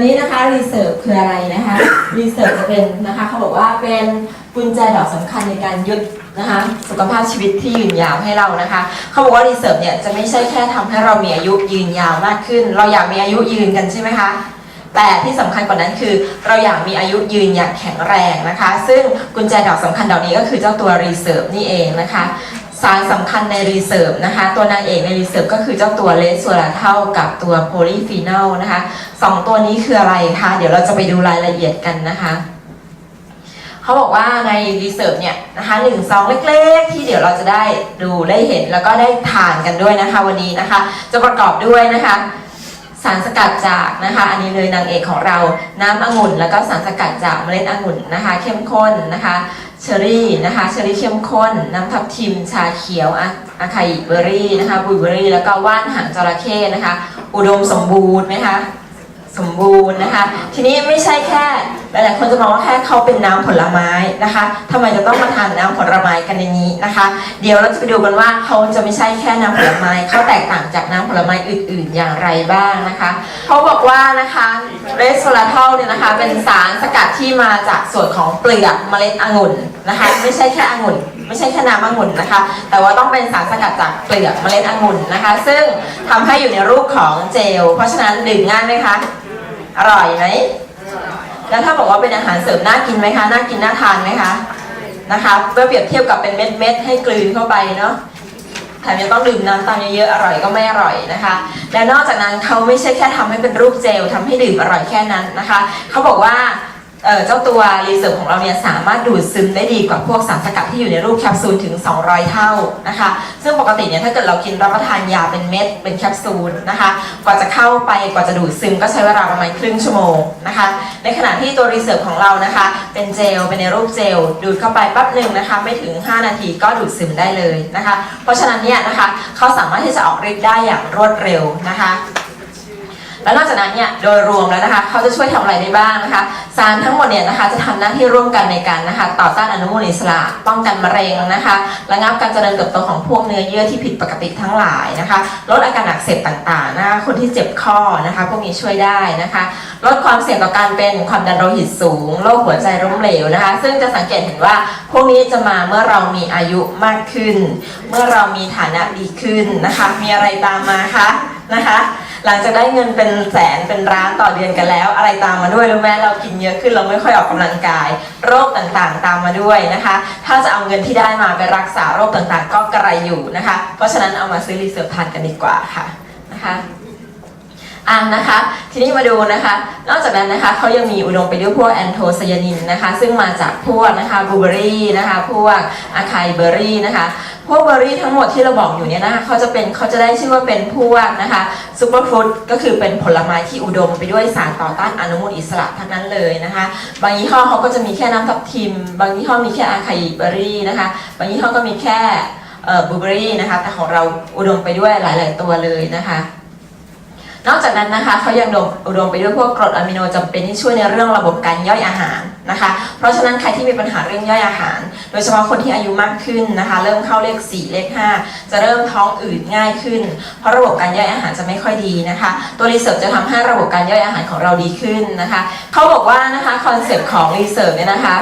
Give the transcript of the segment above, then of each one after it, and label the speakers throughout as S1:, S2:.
S1: ันนี้นะคะรีเซิร์ฟคืออะไรนะคะรีเซิร์ฟจะเป็นนะคะเขาบอกว่าเป็นกุญแจดอกสำคัญในการยึดนะคะสุขภาพชีวิตที่ยืนยาวให้เรานะคะเขาบอกว่ารีเซิร์ฟเนี่ยจะไม่ใช่แค่ทำให้เรามีอายุยืนยาวมากขึ้น เราอยากมีอายุยืนกันใช่ไหมคะแต่ที่สำคัญกว่านั้นคือ เราอยากมีอายุยืนอย่างแข็งแรงนะคะ ซึ่งกุญแจดอกสำคัญดอกนี้ก็คือเจ้าตัวรีเซิร์ฟนี่เองนะคะ สารสำคัญในรีเซิร์ฟนะคะ ตัวนางเอกในรีเซิร์ฟก็คือเจ้าตัวเลสโซลาเทลกับตัวโพลีฟีนอลนะคะสองตัวนี้คืออะไรคะเดี๋ยวเราจะไปดูรายละเอียดกันนะคะเขาบอกว่าในรีเซิร์ฟเนี่ยนะคะหนึ่งซองเล็กๆ ที่เดี๋ยวเราจะได้ดูได้เห็นแล้วก็ได้ทานกันด้วยนะคะวันนี้นะคะ จะประกอบด้วยนะคะ สารสกัดจากนะคะอันนี้เลยนางเอกของเราน้ำองุ่น แล้วก็สารสกัดจากเมล็ดองุ่นนะคะ เข้มข้นนะคะเชอรี่นะคะเชอรี่เข้มข้น น้ำทับทิมชาเขียวอะอาคาอิเบอรี่นะคะบุยเบอรี่ แล้วก็ว่านหางจระเข้นะคะ อุดมสมบูรณ์ไหมคะ สมบูรณ์นะคะ ทีนี้ไม่ใช่แค่หลายๆคนจะมองว่าแค่เขาเป็นน้ำผลไม้นะคะทำไมจะต้องมาทานน้ำผลไม้กันในนี้นะคะ เดี๋ยวเราจะไปดูกันว่าเขาจะไม่ใช่แค่น้ำผลไม้เขาแตกต่างจากน้ำผลไม้อื่น ๆ อย่างไรบ้างนะคะเขาบอกว่านะคะเรสโซลาทอลเนี่ยนะคะเป็นสารสกัดที่มาจากส่วนของเปลือกเมล็ดองุ่นนะคะ ไม่ใช่แค่องุ่นไม่ใช่แค่น้ำองุ่นนะคะ แต่ว่าต้องเป็นสารสกัดจากเปลือกเมล็ดองุ่นนะคะ ซึ่งทำให้อยู่ในรูปของเจล เพราะฉะนั้นดื่มง่ายไหมคะ อร่อยไหมแล้วถ้าบอกว่าเป็นอาหารเสริมน่ากินไหมคะ น่ากินน่าทานไหมคะ นะคะเมื่อเปรียบเทียบกับเป็นเม็ดๆให้กลืนเข้าไปเนาะแถมยังต้องดื่มน้ำตามเยอะๆ อร่อยก็ไม่อร่อยนะคะ และนอกจากนั้นเขาไม่ใช่แค่ทำให้เป็นรูปเจลทำให้ดื่มอร่อยแค่นั้นนะคะ เขาบอกว่า เจ้าตัวรีเซิร์ฟของเราเนี่ยสามารถดูดซึมได้ดีกว่าพวกสารสกัดที่อยู่ในรูปแคปซูลถึง 200 เท่านะคะ ซึ่งปกติเนี่ยถ้าเกิดเรากินรับประทานยาเป็นเม็ดเป็นแคปซูลนะคะ กว่าจะเข้าไปกว่าจะดูดซึมก็ใช้เวลาประมาณครึ่งชั่วโมงนะคะ ในขณะที่ตัวรีเซิร์ฟของเรานะคะ เป็นเจลเป็นในรูปเจลดูดเข้าไปแป๊บหนึ่งนะคะ ไม่ถึง 5 นาทีก็ดูดซึมได้เลยนะคะ เพราะฉะนั้นเนี่ยนะคะเขาสามารถที่จะออกฤทธิ์ได้อย่างรวดเร็วนะคะ แล้วนอกจากนั้นเนี่ยโดยรวมแล้วนะคะเขาจะช่วยทำอะไรได้บ้างนะคะสารทั้งหมดเนี่ยนะคะจะทำหน้าที่ร่วมกันในการนะคะต่อต้านอนุมูลอิสระ ป้องกันมะเร็งนะคะระงับการเจริญเติบโตของพวกเนื้อเยื่อที่ผิดปกติทั้งหลายนะคะลดอาการอักเสบต่างๆนะคะคนที่เจ็บข้อนะคะพวกนี้ช่วยได้นะคะลดความเสี่ยงต่อการเป็นความดันโลหิตสูงโรคหัวใจล้มเหลวนะคะ ซึ่งจะสังเกตเห็นว่าพวกนี้จะมาเมื่อเรามีอายุมากขึ้น เมื่อเรามีฐานะดีขึ้นนะคะ มีอะไรตามมาคะนะคะ หลังจากได้เงินเป็นแสนเป็นล้านต่อเดือนกันแล้ว อะไรตามมาด้วยรู้ไหมเรากินเยอะขึ้นเราไม่ค่อยออกกำลังกาย โรคต่างๆตามมาด้วยนะคะ ถ้าจะเอาเงินที่ได้มาไปรักษาโรคต่างๆ ก็กระไรอยู่นะคะ เพราะฉะนั้นเอามาซื้อรีเซิร์ฟทานกันดีกว่าค่ะนะคะอะนะคะ ทีนี้มาดูนะคะ นอกจากนั้นนะคะเขายังมีอุดมไปด้วยพวกแอนโทไซยานินนะคะ ซึ่งมาจากพวกนะคะบลูเบอรี่นะคะ พวกอะคายเบอรี่นะคะ พวกเบอร์รี่ทั้งหมดที่เราบอกอยู่เนี่ยนะคะเขาจะเป็นเขาจะได้ชื่อว่าเป็นพวกนะคะซูเปอร์ฟรุตก็คือเป็นผลไม้ที่อุดมไปด้วยสารต่อต้านอนุมูลอิสระทั้งนั้นเลยนะคะ บางยี่ห้อเขาก็จะมีแค่น้ำทับทิม บางยี่ห้อมีแค่อะคายเบอร์รี่นะคะ บางยี่ห้อก็มีแค่บลูเบอรี่นะคะ แต่ของเราอุดมไปด้วยหลาย ๆ ตัวเลยนะคะนอกจากนั้นนะคะเขายังอุดมอุดมไปด้วยพวกกรดอะมิโนจำเป็นที่ช่วยในเรื่องระบบการย่อยอาหาร นะคะ เพราะฉะนั้นใครที่มีปัญหาเรื่องย่อยอาหาร โดยเฉพาะคนที่อายุมากขึ้นนะคะ เริ่มเข้าเลข 4 เลข 5 จะเริ่มท้องอืดง่ายขึ้น เพราะระบบการย่อยอาหารจะไม่ค่อยดีนะคะ ตัวรีเสิร์ชจะทำให้ระบบการย่อยอาหารของเราดีขึ้นนะคะเขาบอกว่านะคะคอนเซปต์ของรีเสิร์ชเนี่ยนะคะ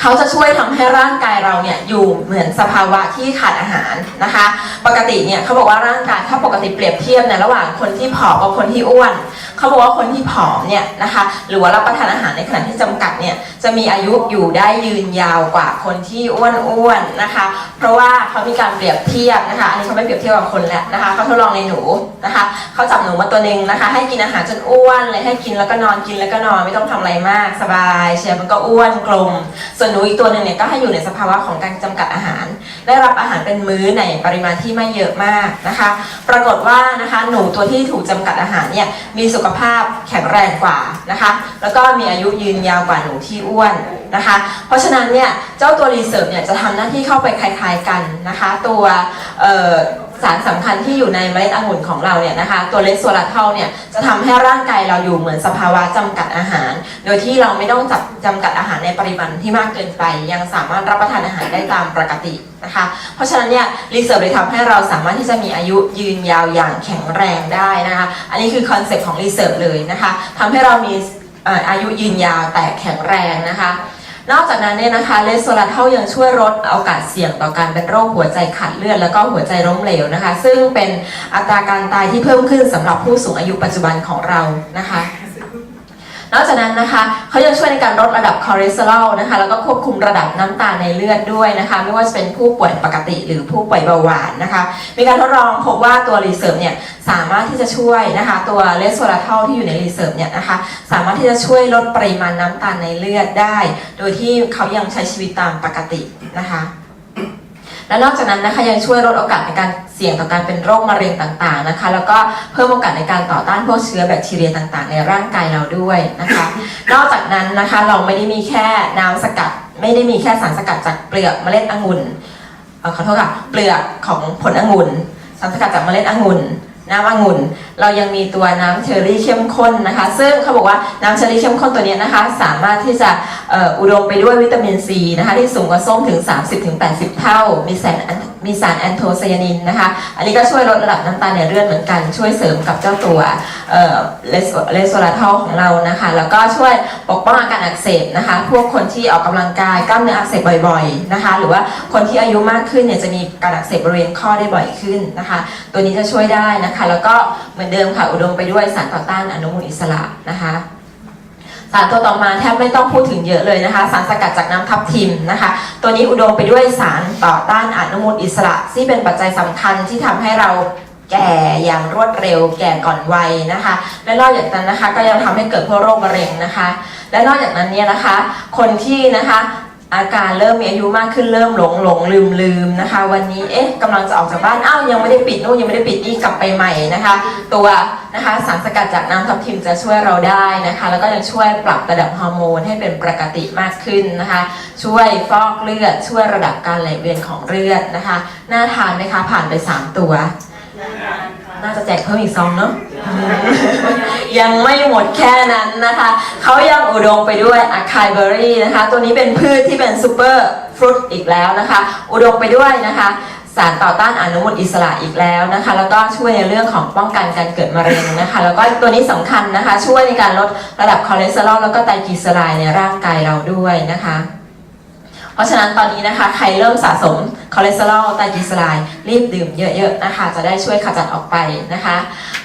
S1: เขาจะช่วยทำให้ร่างกายเราเนี่ยอยู่เหมือนสภาวะที่ขาดอาหารนะคะ ปกติเนี่ยเขาบอกว่าร่างกายถ้าปกติเปรียบเทียบในระหว่างคนที่ผอมกับคนที่อ้วนเขาบอกว่าคนที่ผอมเนี่ยนะคะ หรือว่ารับประทานอาหารในขณะที่จำกัดเนี่ยจะมีอายุอยู่ได้ยืนยาวกว่าคนที่อ้วนๆนะคะ เพราะว่าเขามีการเปรียบเทียบนะคะอันนี้เขาไม่เปรียบเทียบกับคนแล้วนะคะเขาทดลองในหนูนะคะเขาจับหนูมาตัวหนึ่งนะคะ ให้กินอาหารจนอ้วนเลยให้กินแล้วก็นอนกินแล้วก็นอนไม่ต้องทำอะไรมากสบายเชียร์มันก็อ้วนกลม ส่วนหนูอีกตัวหนึ่งเนี่ยก็ให้อยู่ในสภาวะของการจำกัดอาหาร ได้รับอาหารเป็นมื้อในปริมาณที่ไม่เยอะมากนะคะ ปรากฏว่านะคะหนูตัวที่ถูกจำกัดอาหารเนี่ยมีสุขภาพแข็งแรงกว่านะคะ แล้วก็มีอายุยืนยาวกว่าหนูที่อ้วนนะคะ เพราะฉะนั้นเนี่ยเจ้าตัวรีเสิร์ฟเนี่ยจะทำหน้าที่เข้าไปคล้ายๆกันนะคะ ตัวเอ่อ สารสำคัญที่อยู่ในเมล็ดองุ่นของเราเนี่ยนะคะ ตัวเลสโซลาเทลเนี่ยจะทำให้ร่างกายเราอยู่เหมือนสภาวะจำกัดอาหาร โดยที่เราไม่ต้องจับจำกัดอาหารในปริมาณที่มากเกินไป ยังสามารถรับประทานอาหารได้ตามปกตินะคะ เพราะฉะนั้นเนี่ยรีเสิร์ชเลยทำให้เราสามารถที่จะมีอายุยืนยาวอย่างแข็งแรงได้นะคะ อันนี้คือคอนเซ็ปต์ของรีเสิร์ชเลยนะคะทำให้เรามีอายุยืนยาวแต่แข็งแรงนะคะ นอกจากนั้นเนี่ยนะคะเลสโซลาเทลยังช่วยลดโอกาสเสี่ยงต่อการเป็นโรคหัวใจขาดเลือดแล้วก็หัวใจล้มเหลวนะคะ ซึ่งเป็นอัตราการตายที่เพิ่มขึ้นสำหรับผู้สูงอายุปัจจุบันของเรานะคะ นอกจากนั้นนะคะเขายังช่วยในการลดระดับคอเลสเตอรอลนะคะแล้วก็ควบคุมระดับน้ำตาลในเลือดด้วยนะคะไม่ว่าจะเป็นผู้ป่วยปกติหรือผู้ป่วยเบาหวานนะคะมีการทดลองพบว่าตัวรีเซิร์ฟเนี่ยสามารถที่จะช่วยนะคะตัวเลสโซลาเทลที่อยู่ในรีเซิร์ฟเนี่ยนะคะสามารถที่จะช่วยลดปริมาณน้ำตาลในเลือดได้ โดยที่เขายังใช้ชีวิตตามปกตินะคะและนอกจากนั้นนะคะยังช่วยลดโอกาสในการ เสี่ยงต่อการเป็นโรคมะเร็งต่างๆนะคะ แล้วก็เพิ่มโอกาสในการต่อต้านพวกเชื้อแบคทีเรียต่างๆ ในร่างกายเราด้วยนะคะ นอกจากนั้นนะคะเราไม่ได้มีแค่น้ำสกัด ไม่ได้มีแค่สารสกัดจากเปลือกเมล็ดองุ่นเขอโทษค่ะเปลือกของผลองุ่นสารสกัดจากเมล็ดองุ่นน้ำองุ่น เรายังมีตัวน้ำเชอร์รี่เข้มข้นนะคะ ซึ่งเขาบอกว่าน้ำเชอร์รี่เข้มข้นตัวเนี้ยนะคะ สามารถที่จะอุดมไปด้วยวิตามินซีนะคะ ที่สูงกว่าส้มถึง 30-80 เท่า มีสารแอน มีสารแอนโทไซยานินนะคะ อันนี้ก็ช่วยลดระดับน้ำตาลในเลือดเหมือนกัน ช่วยเสริมกับเจ้าตัวเลสเลสโซลาทอลของเรานะคะ แล้วก็ช่วยปกป้องอาการอักเสบนะคะ พวกคนที่ออกกำลังกายกล้ามเนื้ออักเสบบ่อยๆนะคะ หรือว่าคนที่อายุมากขึ้นเนี่ยจะมีการอักเสบบริเวณข้อได้บ่อยขึ้นนะคะ ตัวนี้จะช่วยได้นะคะ แล้วก็เหมือนเดิมค่ะอุดมไปด้วยสารต่อต้านอนุมูลอิสระนะคะ สารตัวต่อมาแทบไม่ต้องพูดถึงเยอะเลยนะคะ สารสกัดจากน้ำทับทิมนะคะ ตัวนี้อุดมไปด้วยสารต่อต้านอนุมูลอิสระที่เป็นปัจจัยสำคัญที่ทำให้เราแก่อย่างรวดเร็วแก่ก่อนวัยนะคะ และนอกจากนั้นนะคะก็ยังทำให้เกิดพวกโรคมะเร็งนะคะ และนอกจากนั้นเนี่ยนะคะ คนที่นะคะ อาการเริ่มมีอายุมากขึ้นเริ่มหลงหลงลืมลืมนะคะ วันนี้เอ๊ะกำลังจะออกจากบ้านอ้าวยังไม่ได้ปิดนู่นยังไม่ได้ปิดนี่กลับไปใหม่นะคะ ตัวนะคะสารสกัดจากน้ำทับทิมจะช่วยเราได้นะคะ แล้วก็ยังช่วยปรับระดับฮอร์โมนให้เป็นปกติมากขึ้นนะคะ ช่วยฟอกเลือดช่วยระดับการไหลเวียนของเลือดนะคะน่าทานไหมคะผ่านไป 3 ตัว น่าจะแจกเพิ่มอีกซองเนาะ ยังไม่หมดแค่นั้นนะคะ เขายังอุดมไปด้วยอะคายเบอรี่นะคะ ตัวนี้เป็นพืชที่เป็นซูเปอร์ฟรุตอีกแล้วนะคะ อุดมไปด้วยนะคะสารต่อต้านอนุมูลอิสระอีกแล้วนะคะ แล้วก็ช่วยในเรื่องของป้องกันการเกิดมะเร็งนะคะ แล้วก็ตัวนี้สำคัญนะคะ ช่วยในการลดระดับคอเลสเตอรอลแล้วก็ไตรกลีเซอไรด์ในร่างกายเราด้วยนะคะ เพราะฉะนั้นตอนนี้นะคะใครเริ่มสะสมคอเลสเตอรอลไตรกลีเซอไรด์รีบดื่มเยอะๆนะคะ จะได้ช่วยขจัดออกไปนะคะ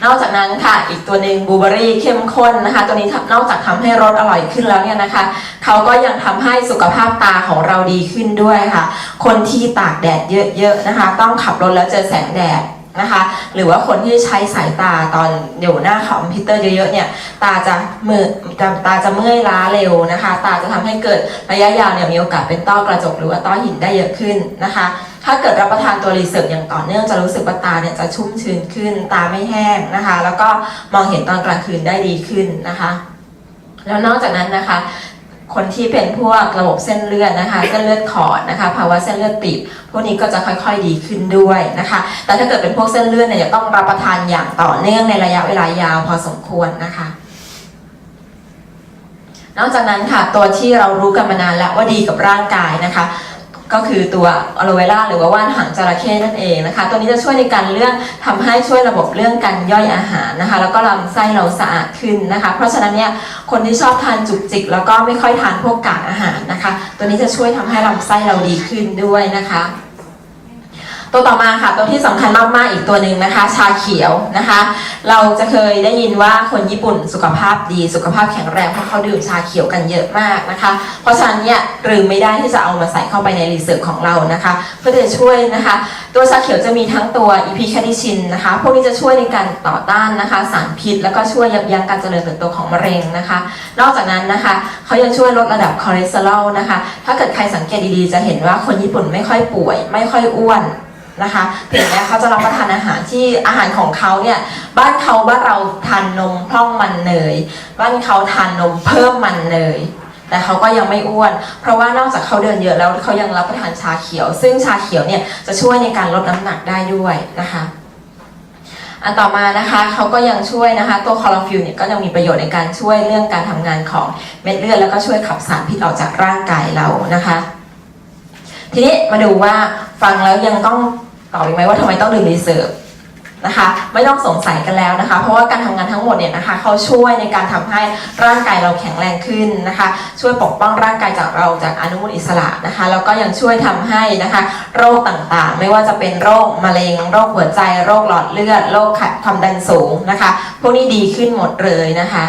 S1: นอกจากนั้นค่ะอีกตัวหนึ่งบูเบอรี่เข้มข้นนะคะ ตัวนี้นอกจากทำให้รสอร่อยขึ้นแล้วเนี่ยนะคะเขาก็ยังทำให้สุขภาพตาของเราดีขึ้นด้วยค่ะ คนที่ตากแดดเยอะๆนะคะ ต้องขับรถแล้วเจอแสงแดด นะคะ หรือว่าคนที่ใช้สายตาตอนอยู่หน้าคอมพิวเตอร์เยอะๆเนี่ย ตาจะมือตาจะเมื่อยล้าเร็วนะคะ ตาจะทำให้เกิดระยะยาวเนี่ยมีโอกาสเป็นต้อกระจกหรือว่าต้อหินได้เยอะขึ้นนะคะ ถ้าเกิดรับประทานตัวรีเซิร์ฟอย่างต่อเนื่องจะรู้สึกว่าตาเนี่ยจะชุ่มชื้นขึ้น ตาไม่แห้งนะคะ แล้วก็มองเห็นตอนกลางคืนได้ดีขึ้นนะคะแล้วนอกจากนั้นนะคะ คนที่เป็นพวกระบบเส้นเลือดนะคะเส้นเลือดขอดนะคะภาวะเส้นเลือดตีบพวกนี้ก็จะค่อยๆดีขึ้นด้วยนะคะ แต่ถ้าเกิดเป็นพวกเส้นเลือดเนี่ยจะต้องรับประทานอย่างต่อเนื่องในระยะเวลายาวพอสมควรนะคะ นอกจากนั้นค่ะตัวที่เรารู้กันมานานแล้วว่าดีกับร่างกายนะคะ ก็คือตัวอะโลเวล่าหรือว่าว่านหางจระเข้นั่นเองนะคะ ตัวนี้จะช่วยในการเรื่องทำให้ช่วยระบบเรื่องการย่อยอาหารนะคะ แล้วก็ลำไส้เราสะอาดขึ้นนะคะ เพราะฉะนั้นเนี่ยคนที่ชอบทานจุกจิก แล้วก็ไม่ค่อยทานพวกกากอาหารนะคะ ตัวนี้จะช่วยทำให้ลำไส้เราดีขึ้นด้วยนะคะ ตัวต่อมาค่ะตัวที่สำคัญมากๆอีกตัวหนึ่งนะคะ ชาเขียวนะคะ เราจะเคยได้ยินว่าคนญี่ปุ่นสุขภาพดี สุขภาพแข็งแรงเพราะเขาดื่มชาเขียวกันเยอะมากนะคะ เพราะฉะนั้นเนี่ยลืมไม่ได้ที่จะเอามาใส่เข้าไปในรีเสิร์ชของเรานะคะ เพื่อจะช่วยนะคะ ตัวชาเขียวจะมีทั้งตัวอีพีแคดิชินนะคะพวกนี้จะช่วยในการต่อต้านนะคะ สารพิษ แล้วก็ช่วยยับยั้งการเจริญเติบโตของมะเร็งนะคะ นอกจากนั้นนะคะเขายังช่วยลดระดับคอเลสเตอรอลนะคะ ถ้าเกิดใครสังเกตดีๆจะเห็นว่าคนญี่ปุ่นไม่ค่อยป่วย ไม่ค่อยอ้วน นะคะเพียงแม้เขาจะรับประทานอาหารที่อาหารของเขาเนี่ยบ้านเขาบ้านเราทานนมพร่องมันเนยบ้านเขาทานนมเพิ่มมันเนยแต่เขาก็ยังไม่อ้วน เพราะว่านอกจากเขาเดินเยอะแล้วเขายังรับประทานชาเขียว ซึ่งชาเขียวเนี่ยจะช่วยในการลดน้ำหนักได้ด้วยนะคะอันต่อมานะคะเขาก็ยังช่วยนะคะ ตัวคลอโรฟิลเนี่ยก็ยังมีประโยชน์ในการช่วยเรื่องการทำงานของเม็ดเลือดแล้วก็ช่วยขับสารพิษออกจากร่างกายเรานะคะ ทีนี้มาดูว่า ฟังแล้วยังต้องตอบอีกไหมว่าทำไมต้องดื่มรีเซิร์ฟนะคะไม่ต้องสงสัยกันแล้วนะคะ เพราะว่าการทำงานทั้งหมดเนี่ยนะคะเขาช่วยในการทำให้ร่างกายเราแข็งแรงขึ้นนะคะ ช่วยปกป้องร่างกายจากเราจากอนุมูลอิสระนะคะแล้วก็ยังช่วยทำให้นะคะ โรคต่างๆ ไม่ว่าจะเป็นโรคมะเร็ง โรคหัวใจ โรคหลอดเลือด โรคความดันสูงนะคะ พวกนี้ดีขึ้นหมดเลยนะคะ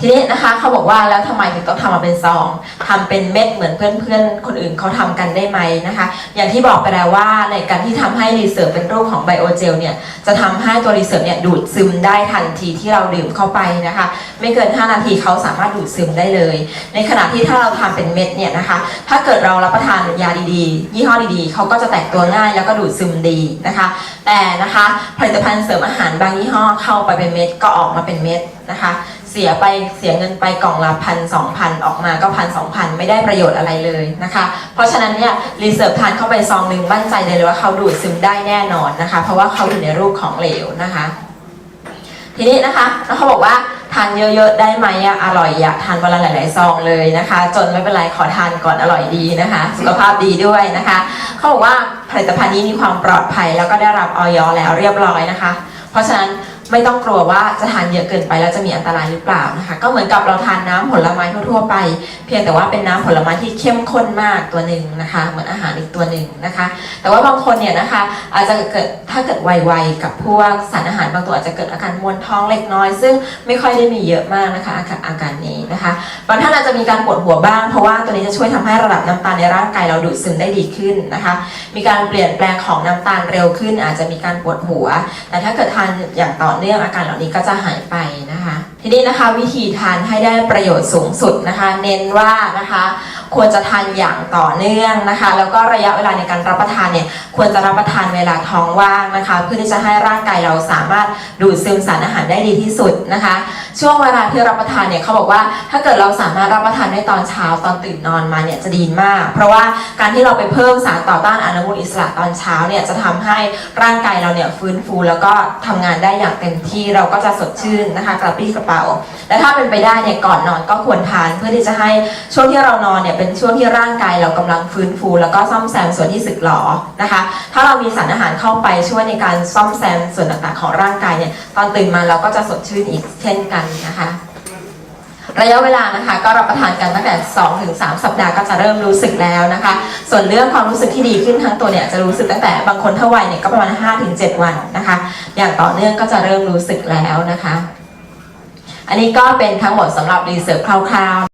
S1: ทีนี้นะคะเขาบอกว่าแล้วทำไมถึงต้องทำมาเป็นซองทำเป็นเม็ดเหมือนเพื่อนๆ คนอื่นเขาทำกันได้ไหมนะคะ อย่างที่บอกไปแล้วว่าในการที่ทำให้รีเสิร์ฟเป็นรูปของไบโอเจลเนี่ยจะทำให้ตัวรีเสิร์ฟเนี่ยดูดซึมได้ทันทีที่เราดื่มเข้าไปนะคะ ไม่เกิน 5 นาทีเขาสามารถดูดซึมได้เลย ในขณะที่ถ้าเราทำเป็นเม็ดเนี่ยนะคะ ถ้าเกิดเรารับประทานยาดีๆ ยี่ห้อดีๆเขาก็จะแตกตัวง่ายแล้วก็ดูดซึมดีนะคะ แต่นะคะผลิตภัณฑ์เสริมอาหารบางยี่ห้อเข้าไปเป็นเม็ดก็ออกมาเป็นเม็ดนะคะ เสียไปเสียเงินไปกล่องละพันสองพันออกมาก็พันสองพันไม่ได้ประโยชน์อะไรเลยนะคะ เพราะฉะนั้นเนี่ยรีเสิร์ฟทานเข้าไปซองหนึ่งมั่นใจเลยว่าเขาดูดซึมได้แน่นอนนะคะ เพราะว่าเขาอยู่ในรูปของเหลวนะคะ ทีนี้นะคะแล้วเขาบอกว่าทานเยอะๆได้ไหมอะอร่อยอยากทานวันละหลายๆซองเลยนะคะ จนไม่เป็นไรขอทานก่อนอร่อยดีนะคะ สุขภาพดีด้วยนะคะเขาบอกว่าผลิตภัณฑ์นี้มีความปลอดภัยแล้วก็ได้รับออยแล้วเรียบร้อยนะคะ เพราะฉะนั้น ไม่ต้องกลัวว่าจะทานเยอะเกินไปแล้วจะมีอันตรายหรือเปล่านะคะ ก็เหมือนกับเราทานน้ำผลไม้ทั่วๆไป เพียงแต่ว่าเป็นน้ำผลไม้ที่เข้มข้นมากตัวหนึ่งนะคะ เหมือนอาหารอีกตัวหนึ่งนะคะ แต่ว่าบางคนเนี่ยนะคะอาจจะเกิดถ้าเกิดไวๆกับพวกสารอาหารบางตัวอาจจะเกิดอาการมวนท้องเล็กน้อย ซึ่งไม่ค่อยได้มีเยอะมากนะคะอาการอาการนี้นะคะบางท่านอาจจะมีการปวดหัวบ้างเพราะว่าตัวนี้จะช่วยทำให้ระดับน้ำตาลในร่างกายเราดูดซึมได้ดีขึ้นนะคะ มีการเปลี่ยนแปลงของน้ำตาลเร็วขึ้น อาจจะมีการปวดหัว แต่ถ้าเกิดทานอย่างต่อเนื่องเรื่อาการเหล่านี้ก็จะหายไปนะคะ ทีนี้นะคะวิธีทานให้ได้ประโยชน์สูงสุดนะคะ เน้นว่านะคะ ควรจะทานอย่างต่อเนื่องนะคะ แล้วก็ระยะเวลาในการรับประทานเนี่ยควรจะรับประทานเวลาท้องว่างนะคะ เพื่อที่จะให้ร่างกายเราสามารถดูดซึมสารอาหารได้ดีที่สุดนะคะ ช่วงเวลาที่รับประทานเนี่ยเขาบอกว่าถ้าเกิดเราสามารถรับประทานได้ตอนเช้าตอนตื่นนอนมาเนี่ยจะดีมาก เพราะว่าการที่เราไปเพิ่มสารต่อต้านอนุมูลอิสระตอนเช้าเนี่ยจะทำให้ร่างกายเราเนี่ยฟื้นฟูแล้วก็ทำงานได้อย่างเต็มที่เราก็จะสดชื่นนะคะกระปรี้กระเป๋า และถ้าเป็นไปได้เนี่ยก่อนนอนก็ควรทานเพื่อที่จะให้ช่วงที่เรานอนเนี่ยเป็นช่วงที่ร่างกายเรากำลังฟื้นฟู แล้วก็ซ่อมแซมส่วนที่สึกหรอนะคะ ถ้าเรามีสารอาหารเข้าไปช่วยในการซ่อมแซมส่วนต่างๆของร่างกายเนี่ยตอนตื่นมาเราก็จะสดชื่นอีกเช่นกันนะคะระยะเวลานะคะก็รับประทานกันตั้งแต่2ถึง3สัปดาห์ก็จะเริ่มรู้สึกแล้วนะคะ ส่วนเรื่องความรู้สึกที่ดีขึ้นทั้งตัวเนี่ยจะรู้สึกตั้งแต่บางคนถ้าวัยเนี่ยก็ประมาณ5ถึง7วันนะคะ อย่างต่อเนื่องก็จะเริ่มรู้สึกแล้วนะคะ อันนี้ก็เป็นทั้งหมดสำหรับรีเสิร์ชคร่าวๆ